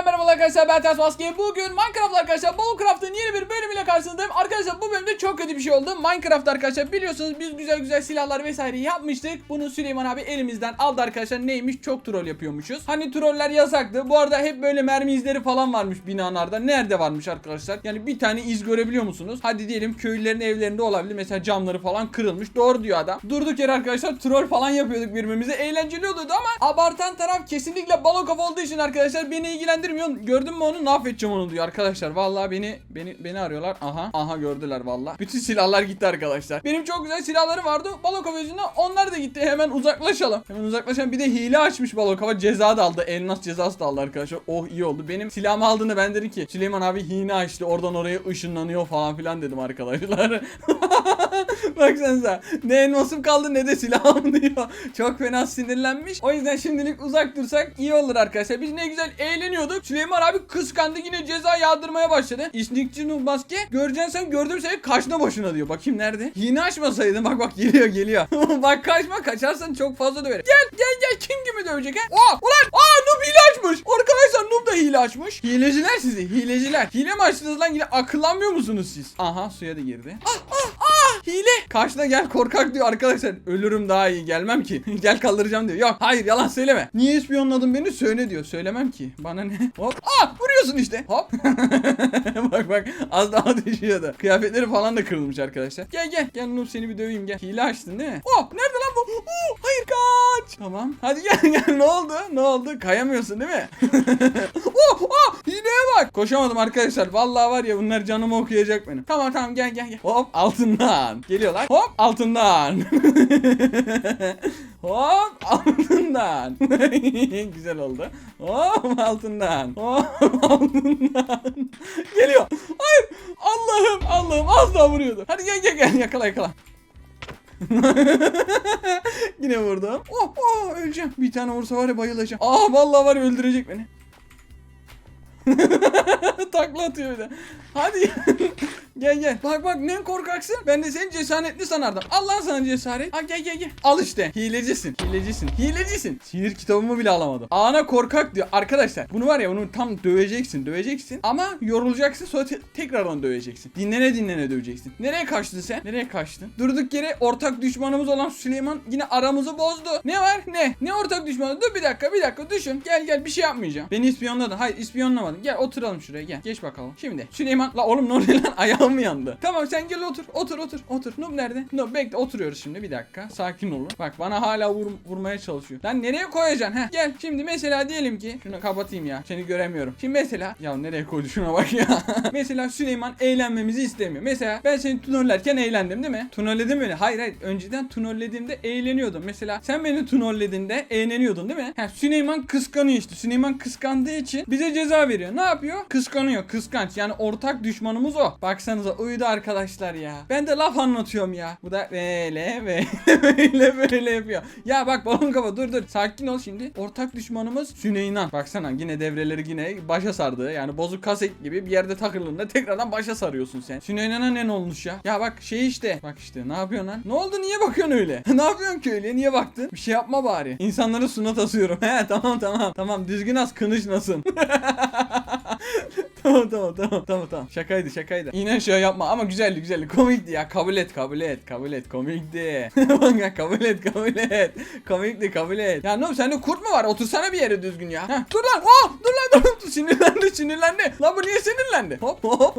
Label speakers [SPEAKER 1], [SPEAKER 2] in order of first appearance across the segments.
[SPEAKER 1] Yeniden merhaba arkadaşlar ben Ters. Bugün Minecraft arkadaşlar Ballcraft'ın yeni bir bölümüyle karşınızdayım. Arkadaşlar bu bölümde çok kötü bir şey oldu. Minecraft arkadaşlar biliyorsunuz biz güzel güzel silahlar vesaire yapmıştık. Bunu Süleyman abi elimizden aldı arkadaşlar. Neymiş çok troll yapıyormuşuz. Hani troller yasaktı. Bu arada hep böyle mermi izleri falan varmış binalarda. Nerede varmış arkadaşlar? Yani bir tane iz görebiliyor musunuz? Hadi diyelim köylülerin evlerinde olabilir. Mesela camları falan kırılmış. Doğru diyor adam. Durduk yere arkadaşlar troll falan yapıyorduk birbirimize. Eğlenceli oluyordu ama abartan taraf kesinlikle balokaf olduğu için arkadaşlar beni ilgilendirmiyor. Gördün mü onu? Yapacağım onu diyor arkadaşlar. Vallahi beni beni beni arıyorlar. Aha. Aha gördüler vallahi. Bütün silahlar gitti arkadaşlar. Benim çok güzel silahları vardı. Balokaf yüzünden onlar da gitti. Hemen uzaklaşalım. Hemen uzaklaşalım. Bir de hile açmış balokava. Ceza da aldı. Elmas cezası da aldı arkadaşlar. Oh iyi oldu. Benim silahımı aldığını ben dedim ki Süleyman abi hile açtı. Oradan oraya ışınlanıyor falan filan dedim arkadaşlar. Baksanıza. Ne elmasım kaldı ne de silahım diyor. Çok fena sinirlenmiş. O yüzden şimdilik uzak dursak iyi olur arkadaşlar. Biz ne güzel eğleniyorduk. Süleyman abi kıskandı yine ceza yağdırmaya başladı. İşnikçi Noob maske. Göreceksin sen gördüm seni kaçma boşuna diyor. Bakayım nerede? Yine açmasaydın. Bak bak geliyor geliyor. bak kaçma kaçarsan çok fazla döverim. Gel gel gel kim gibi dövecek ha? Aa ulan aa Noob hile açmış. Arkadaşlar Noob da hile açmış. Hileciler sizi hileciler. Hile mi açtınız lan yine akıllanmıyor musunuz siz? Aha suya da girdi. Ah ah ah hile. Karşına gel korkak diyor arkadaşlar. Ölürüm daha iyi gelmem ki. gel kaldıracağım diyor. Yok hayır yalan söyleme. Niye ispiyonladın beni söyle diyor. Söylemem ki. Bana ne? Hop. Aa vuruyorsun işte. Hop. bak bak az daha düşüyordu. Kıyafetleri falan da kırılmış arkadaşlar. Gel gel. Gel Nur seni bir döveyim gel. Hile açtın değil mi? Oh nerede lan bu? Oh, hayır kaç. Tamam. Hadi gel gel ne oldu? Ne oldu? Kayamıyorsun değil mi? oh oh hileye bak. Koşamadım arkadaşlar. Vallahi var ya bunlar canımı okuyacak benim. Tamam tamam gel gel gel. Hop altından. Geliyorlar. Hop altından. Hop altından. Güzel oldu. Hop altından. Hop altından. Geliyor. Hayır. Allah'ım Allah'ım az daha vuruyordu. Hadi gel gel gel yakala yakala. Yine vurdum. Oh oh öleceğim. Bir tane vursa var ya bayılacağım. Aa vallahi var ya öldürecek beni. Takla atıyor bir de. Hadi. gel gel. Bak bak ne korkaksın. Ben de seni cesaretli sanardım. Allah sana cesaret. Ha gel gel gel. Al işte. Hilecisin. Hilecisin. Hilecisin. Sihir kitabımı bile alamadım. Ana korkak diyor. Arkadaşlar bunu var ya bunu tam döveceksin. Döveceksin. Ama yorulacaksın sonra te- tekrardan döveceksin. Dinlene dinlene döveceksin. Nereye kaçtın sen? Nereye kaçtın? Durduk yere ortak düşmanımız olan Süleyman yine aramızı bozdu. Ne var? Ne? Ne ortak düşmanı? Dur bir dakika bir dakika düşün. Gel gel bir şey yapmayacağım. Beni ispiyonladın. Hayır ispiyonlamadın. Gel oturalım şuraya gel. Geç bakalım. Şimdi Süleyman la oğlum ne oluyor lan ayağım yandı? Tamam sen gel otur. Otur otur otur. Noob nerede? Noob bekle oturuyoruz şimdi bir dakika. Sakin olun. Bak bana hala vur, vurmaya çalışıyor. Lan nereye koyacaksın? Heh gel. Şimdi mesela diyelim ki şunu kapatayım ya. Seni göremiyorum. Şimdi mesela ya nereye koydu şuna bak ya. mesela Süleyman eğlenmemizi istemiyor. Mesela ben seni tunollerken eğlendim değil mi? Tunolledim beni. Hayır hayır. Önceden tunollediğimde eğleniyordum. Mesela sen beni tunollediğinde eğleniyordun değil mi? Heh, Süleyman kıskanıyor işte. Süleyman kıskandığı için bize ceza veriyor. Ne yapıyor? Kıskanıyor. Kıskanç. Yani ortak düşmanımız o. Baksanıza uyudu arkadaşlar ya. Ben de laf anlatıyorum ya. Bu da böyle böyle böyle böyle yapıyor. Ya bak balon kafa dur dur. Sakin ol şimdi. Ortak düşmanımız Süleyman. Baksana yine devreleri yine başa sardı. Yani bozuk kaset gibi bir yerde takıldığında tekrardan başa sarıyorsun sen. Süleyman'a ne olmuş ya? Ya bak şey işte. Bak işte ne yapıyorsun lan? Ne oldu niye bakıyorsun öyle? ne yapıyorsun ki öyle? Niye baktın? Bir şey yapma bari. İnsanları sunat asıyorum. He tamam tamam. Tamam düzgün as kınışlasın. Tamam tamam tamam tamam tamam. Şakaydı şakaydı. Yine şey yapma ama güzeldi güzeldi. Komikti ya. Kabul et kabul et kabul et. Komikti. Ya kabul et kabul et. Komikti kabul et. Ya ne oğlum sende kurt mu var? Otursana bir yere düzgün ya. Heh, dur lan. Oh, dur lan dur. Sinirlendi sinirlendi. Lan bu niye sinirlendi? Hop hop.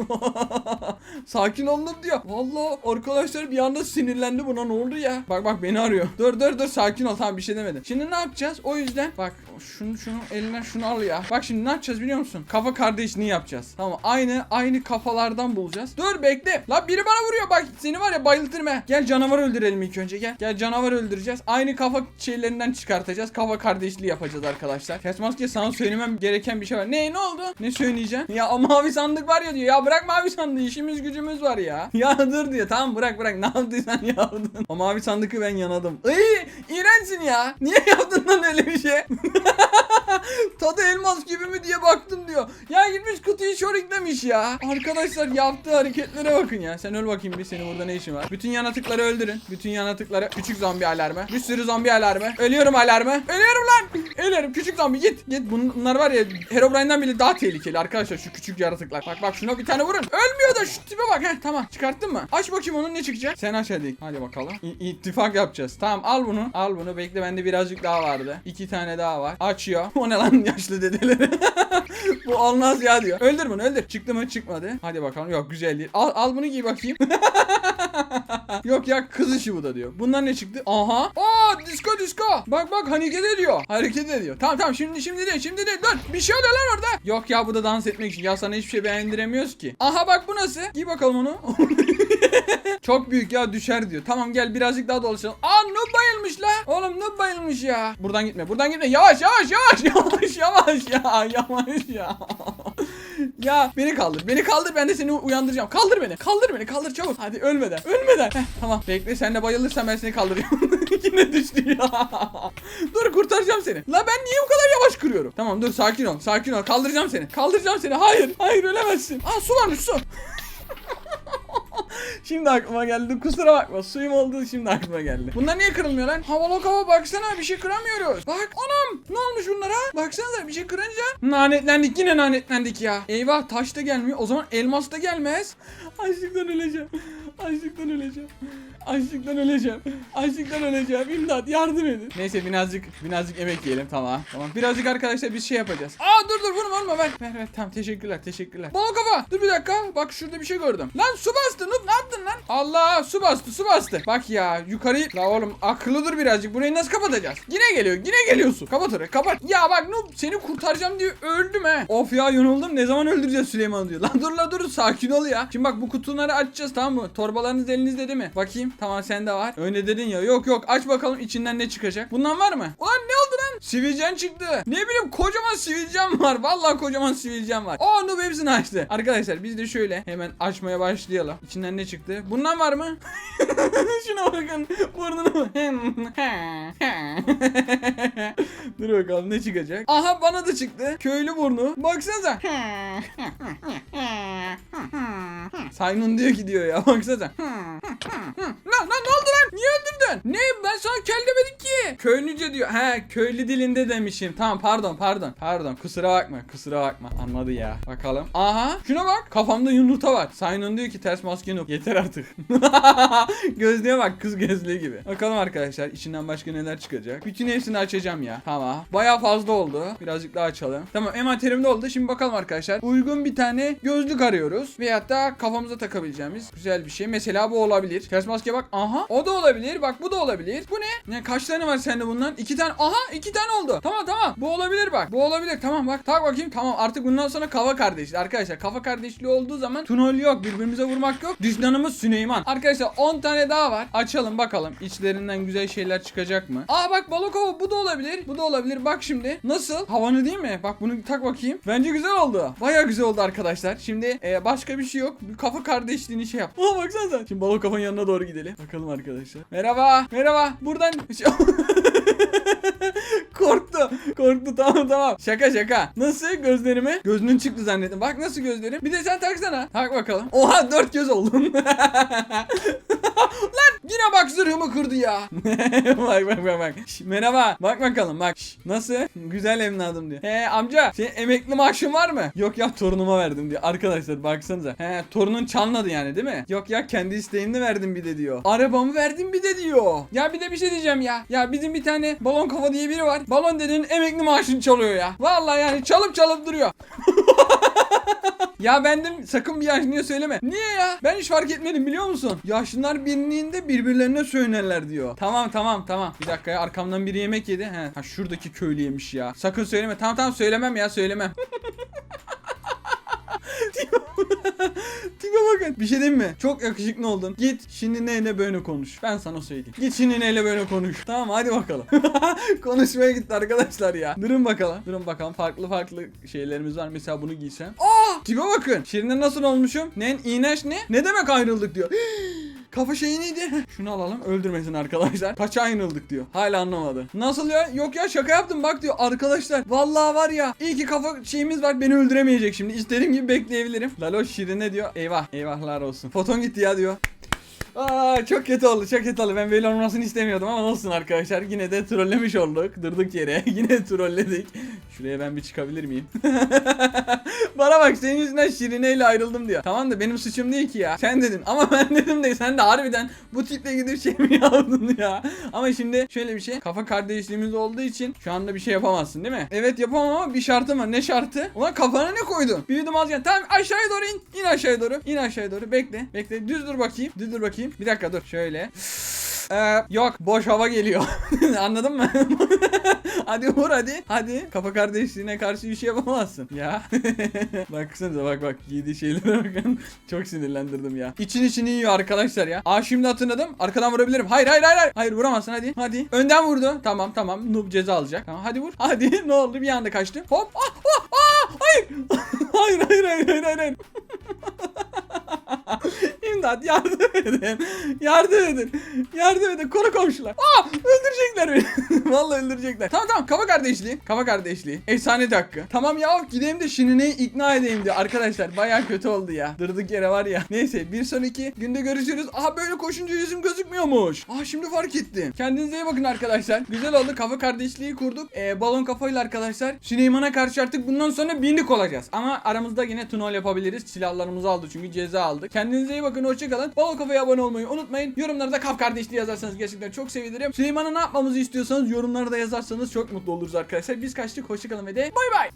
[SPEAKER 1] Sakin olun diyor. Vallahi arkadaşlar bir anda sinirlendi buna ne oldu ya? Bak bak beni arıyor. Dur dur dur sakin ol tamam bir şey demedim. Şimdi ne yapacağız? O yüzden bak şunu şunu elinden şunu al ya. Bak şimdi ne yapacağız biliyor musun? Kafa kardeşliğini yapacağız. Tamam aynı aynı kafalardan bulacağız. Dur bekle. La biri bana vuruyor bak seni var ya bayıltırım he. Gel canavar öldürelim ilk önce gel. Gel canavar öldüreceğiz. Aynı kafa şeylerinden çıkartacağız. Kafa kardeşliği yapacağız arkadaşlar. Kes maske sana söylemem gereken bir şey var. Ne ne oldu? Ne söyleyeceğim? Ya mavi sandık var ya diyor. Ya bırak mavi sandığı işimiz gücümüz var ya. Ya dur diyor. Tamam bırak bırak ne yaptıysan yaptın. O mavi sandıkı ben yanadım. Iy iğrençsin ya. Niye yaptın lan öyle bir şey? Tadı elmas gibi mi diye baktım diyor. Ya gitmiş kutuyu şoriklemiş ya. Arkadaşlar yaptığı hareketlere bakın ya. Sen öl bakayım bir senin burada ne işin var. Bütün yanatıkları öldürün. Bütün yanatıkları. Küçük zombi alarmı. Bir sürü zombi alarmı. Ölüyorum alarmı. Ölüyorum lan. Ölüyorum küçük zombi git. Git bunlar var ya Herobrine'den bile daha tehlikeli arkadaşlar şu küçük yaratıklar. Bak bak şuna bir tane vurun. Ölmüyor da şu tipe bak. Heh tamam çıkarttın mı? Aç bakayım onun ne çıkacak? Sen aç hadi. Hadi bakalım. İ- ittifak yapacağız. Tamam al bunu. Al bunu. Bekle bende birazcık daha vardı. İki tane daha var. Açıyor. Ne lan yaşlı dedeleri. Bu olmaz ya diyor. Öldür bunu öldür. Çıktı mı çıkmadı. Hadi bakalım. Yok güzel değil. Al, al bunu giy bakayım. Yok ya kız işi bu da diyor. Bunlar ne çıktı? Aha. Aa disco disco. Bak bak hareket ediyor. Hareket ediyor. Tamam tamam şimdi şimdi değil şimdi değil. Dur bir şey oluyor lan orada. Yok ya bu da dans etmek için. Ya sana hiçbir şey beğendiremiyoruz ki. Aha bak bu nasıl? Giy bakalım onu. Çok büyük ya düşer diyor. Tamam gel birazcık daha dolaşalım. Aa noob bayılmış la. Oğlum noob bayılmış ya. Buradan gitme buradan gitme. Yavaş yavaş yavaş yavaş yavaş ya yavaş ya. ya beni kaldır beni kaldır ben de seni uyandıracağım. Kaldır beni kaldır beni kaldır çabuk. Hadi ölmeden ölmeden. Heh, tamam bekle sen de bayılırsan ben seni kaldırıyorum. Yine düştü ya. dur kurtaracağım seni. La ben niye bu kadar yavaş kırıyorum? Tamam dur sakin ol sakin ol kaldıracağım seni. Kaldıracağım seni. Hayır hayır ölemezsin. Aa su varmış su. Şimdi aklıma geldi. Kusura bakma. Suyum oldu şimdi aklıma geldi. Bunlar niye kırılmıyor lan? Havalı hava baksana bir şey kıramıyoruz. Bak anam ne olmuş bunlara? Baksanıza bir şey kırınca. Lanetlendik yine lanetlendik ya. Eyvah taş da gelmiyor. O zaman elmas da gelmez. Açlıktan öleceğim. Açlıktan öleceğim. Açlıktan öleceğim. Açlıktan öleceğim. İmdat yardım edin. Neyse birazcık birazcık emek yiyelim tamam. Tamam. Birazcık arkadaşlar bir şey yapacağız. Aa dur dur vurma vurma ver. Ver ver tamam teşekkürler teşekkürler. Bal kafa. Dur bir dakika. Bak şurada bir şey gördüm. Lan su bastı. Noob ne yaptın lan? Allah su bastı su bastı. Bak ya yukarıyı. La oğlum akıllı dur birazcık. Burayı nasıl kapatacağız? Yine geliyor. Yine geliyorsun. Kapat orayı kapat. Ya bak Noob seni kurtaracağım diye öldüm he. Of ya yoruldum. Ne zaman öldüreceğiz Süleyman diyor. Lan dur la dur sakin ol ya. Şimdi bak bu kutuları açacağız tamam mı? Torbalarınız elinizde değil mi? Bakayım. Tamam sende var. Öyle dedin ya. Yok yok aç bakalım içinden ne çıkacak. Bundan var mı? Ulan ne oldu? Sivilcen çıktı. Ne bileyim kocaman sivilcem var. Vallahi kocaman sivilcem var. Aa Noob hepsini açtı. Arkadaşlar biz de şöyle hemen açmaya başlayalım. İçinden ne çıktı? Bundan var mı? Şuna bakın. Burnunu. Dur bakalım ne çıkacak. Aha bana da çıktı. Köylü burnu. Baksanıza. Simon diyor ki diyor ya. Baksanıza. Lan lan ne oldu lan? Niye öldürdün? Ne? Ben sana kel demedim ki. Köylüce diyor. He köylü dilinde demişim. Tamam pardon pardon. Pardon kusura bakma kusura bakma. Anladı ya. Bakalım. Aha şuna bak. Kafamda yumurta var. Simon diyor ki ters maske yok. Yeter artık. Gözlüğe bak kız gözlüğü gibi. Bakalım arkadaşlar içinden başka neler çıkacak. Bütün hepsini açacağım ya. Tamam. Baya fazla oldu. Birazcık daha açalım. Tamam envanterimde oldu. Şimdi bakalım arkadaşlar. Uygun bir tane gözlük arıyoruz. Veyahut da kafamıza takabileceğimiz güzel bir şey. Mesela bu olabilir. Ters maske bak. Aha. O da olabilir. Bak bu da olabilir. Bu ne? Ne kaç tane var sende bundan? İki tane. Aha iki tane oldu. Tamam tamam. Bu olabilir bak. Bu olabilir. Tamam bak. Tak bakayım. Tamam artık bundan sonra kafa kardeşliği. Arkadaşlar kafa kardeşliği olduğu zaman tunol yok. Birbirimize vurmak yok. Düşmanımız Süleyman. Arkadaşlar 10 tane daha var. Açalım bakalım. İçlerinden güzel şeyler çıkacak mı? Aa bak Balokova bu da olabilir. Bu da olabilir. Bak şimdi. Nasıl? Havanı değil mi? Bak bunu tak bakayım. Bence güzel oldu. Baya güzel oldu arkadaşlar. Şimdi e, başka bir şey yok. Bir kafa kardeşliğini şey yap. Aa baksanıza. Şimdi Balokova'nın yanına doğru gidelim. Bakalım arkadaşlar. Merhaba. Merhaba. Buradan Korktu. Korktu tamam tamam. Şaka şaka. Nasıl gözlerimi? Gözünün çıktı zannettim. Bak nasıl gözlerim. Bir de sen taksana. Tak bakalım. Oha dört göz oldun. Yine bak zırhımı kırdı ya. bak bak bak bak. Şş, merhaba. Bak bakalım bak. Şş, nasıl? Güzel evladım diyor. He amca senin emekli maaşın var mı? Yok ya torunuma verdim diyor. Arkadaşlar baksanıza. He torunun çalmadı yani değil mi? Yok ya kendi isteğimle verdim bir de diyor. Arabamı verdim bir de diyor. Ya bir de bir şey diyeceğim ya. Ya bizim bir tane balon kafa diye biri var. Balon dedenin emekli maaşını çalıyor ya. Vallahi yani çalıp çalıp duruyor. Ya bendim sakın bir yaşlıya söyleme. Niye ya? Ben hiç fark etmedim biliyor musun? Yaşlılar birliğinde birbirlerine söylerler diyor. Tamam tamam tamam. Bir dakika ya arkamdan biri yemek yedi. He. Ha şuradaki köylü yemiş ya. Sakın söyleme. Tamam tamam söylemem ya söylemem. Tipe bakın. Bir şey diyeyim mi? Çok yakışıklı oldun. Git şimdi neyle böyle konuş. Ben sana söyleyeyim. Git şimdi neyle böyle konuş. Tamam hadi bakalım. Konuşmaya gitti arkadaşlar ya. Durun bakalım. Durun bakalım. Farklı farklı şeylerimiz var. Mesela bunu giysem. Aa! Tipe bakın. Şirine nasıl olmuşum? Ne? İğneş ne? Ne demek ayrıldık diyor. kafa şeyi neydi? Şunu alalım öldürmesin arkadaşlar. Kaça ayrıldık diyor. Hala anlamadı. Nasıl ya? Yok ya şaka yaptım bak diyor. Arkadaşlar vallahi var ya iyi ki kafa şeyimiz var beni öldüremeyecek şimdi. İstediğim gibi bekleyebilirim. Lalo şirine diyor. Eyvah eyvahlar olsun. Foton gitti ya diyor. Aa çok kötü oldu çok kötü oldu ben böyle olmasını istemiyordum ama olsun arkadaşlar yine de trollemiş olduk durduk yere yine trolledik şuraya ben bir çıkabilir miyim? Bana bak senin yüzünden Şirine'yle ayrıldım diyor. Tamam da benim suçum değil ki ya. Sen dedin. Ama ben dedim de sen de harbiden bu tiple gidip şey mi yaptın ya? Ama şimdi şöyle bir şey. Kafa kardeşliğimiz olduğu için şu anda bir şey yapamazsın değil mi? Evet yapamam ama bir şartım var. Ne şartı? Ulan kafana ne koydun? Büyüdüm az gel. Tamam aşağıya doğru in. İn aşağıya doğru. İn aşağıya doğru. Bekle. Bekle. Düz dur bakayım. Düz dur bakayım. Bir dakika dur. Şöyle ee, yok boş hava geliyor. Anladın mı? hadi vur hadi. Hadi. Kafa kardeşliğine karşı bir şey yapamazsın. Ya. Baksanıza bak bak giydiği şeylere bakın. Çok sinirlendirdim ya. İçin içini yiyor arkadaşlar ya. Aa şimdi hatırladım. Arkadan vurabilirim. Hayır hayır hayır. Hayır, hayır vuramazsın hadi. Hadi. Önden vurdu. Tamam tamam. Noob ceza alacak. Tamam hadi vur. Hadi. ne oldu? Bir anda kaçtı. Hop. Ah, ah, ah, hayır. hayır hayır hayır hayır hayır. İmdat yardım edin. Yardım edin. Yardım edin. Koru komşular. Aa öldürecekler beni. Vallahi öldürecekler. Tamam tamam kafa kardeşliği. Kafa kardeşliği. Efsane hakkı. Tamam ya gideyim de Şirine'yi ikna edeyim diyor. Arkadaşlar baya kötü oldu ya. Durduk yere var ya. Neyse bir sonraki günde görüşürüz. Aha böyle koşunca yüzüm gözükmüyormuş. Aa şimdi fark ettim. Kendinize iyi bakın arkadaşlar. Güzel oldu. Kafa kardeşliği kurduk. Ee, balon kafayla arkadaşlar. Süleyman'a karşı artık bundan sonra birlik olacağız. Ama aramızda yine tunol yapabiliriz. Silahlarımızı aldı çünkü ceza aldık. Kendinize iyi bakın. Hoşçakalın. Balon kafaya abone olmayı unutmayın. Yorumlarda kaf kardeşliği yazarsanız gerçekten çok sevinirim. Süleyman'a ne yapmamızı istiyorsanız yorumlarda yazarsanız çok mutlu oluruz arkadaşlar. Biz kaçtık. Hoşçakalın ve de bay bay.